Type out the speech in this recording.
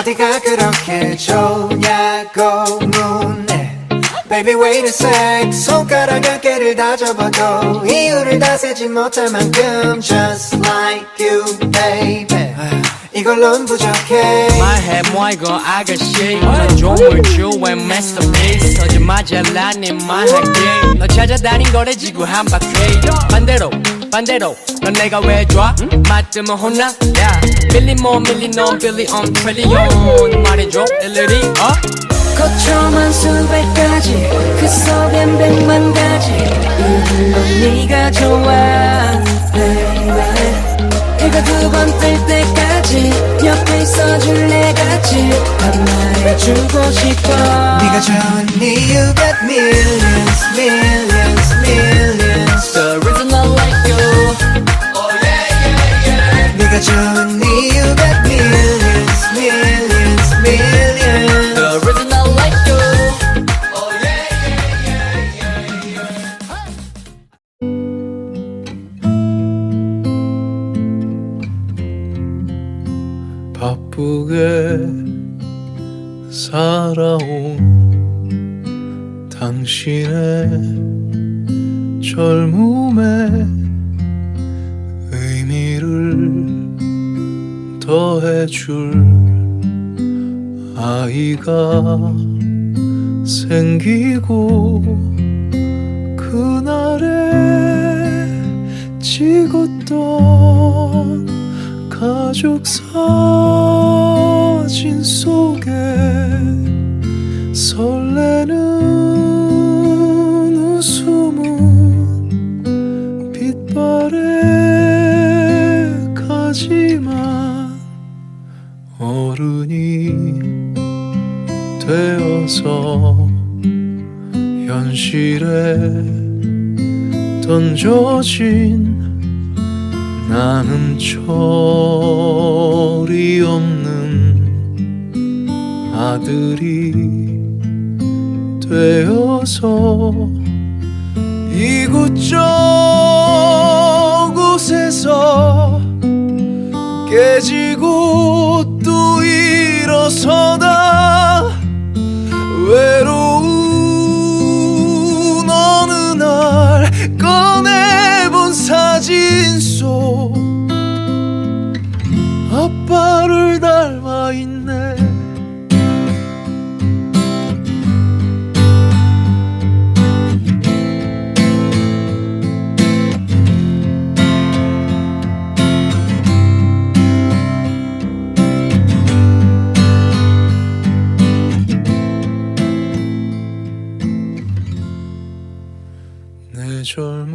어디가 그렇게 좋냐고 묻네. Baby, wait a sec. 손가락 한 개를 다 접어도 이유를 다 세지 못할 만큼 just like you, baby. 이걸론 부족해. 말해 뭐 이거 아가씨 난 종을 주엔 masterpiece 서지 마잘라니 말할게 너 찾아다닌 거래 지구 한 바퀴 반대로 반대로 넌 내가 왜 좋아? 맞으면 혼나? 야 밀리 뭐 밀리 넌 빌리 on 트릴리온 말해줘 일일이 어? 거쳐만 수백 가지 그 속엔 백만 가지 이들로 네가 좋아 baby 해가 두 번 뜰 때까지 옆에 있어줄래 같이 한 말해주고 싶어 네가 좋은 이유가 millions, millions, millions. 바쁘게 살아온 당신의 젊음에 의미를 더해줄 아이가 생기고 그날에 찍었던 가족 사진 속에 설레는 웃음은 빛바래 가지만 어른이 되어서 현실에 던져진 나는 철이 없는 아들이 되어서 이곳저곳 아빠를 닮아 있네. 내 젊음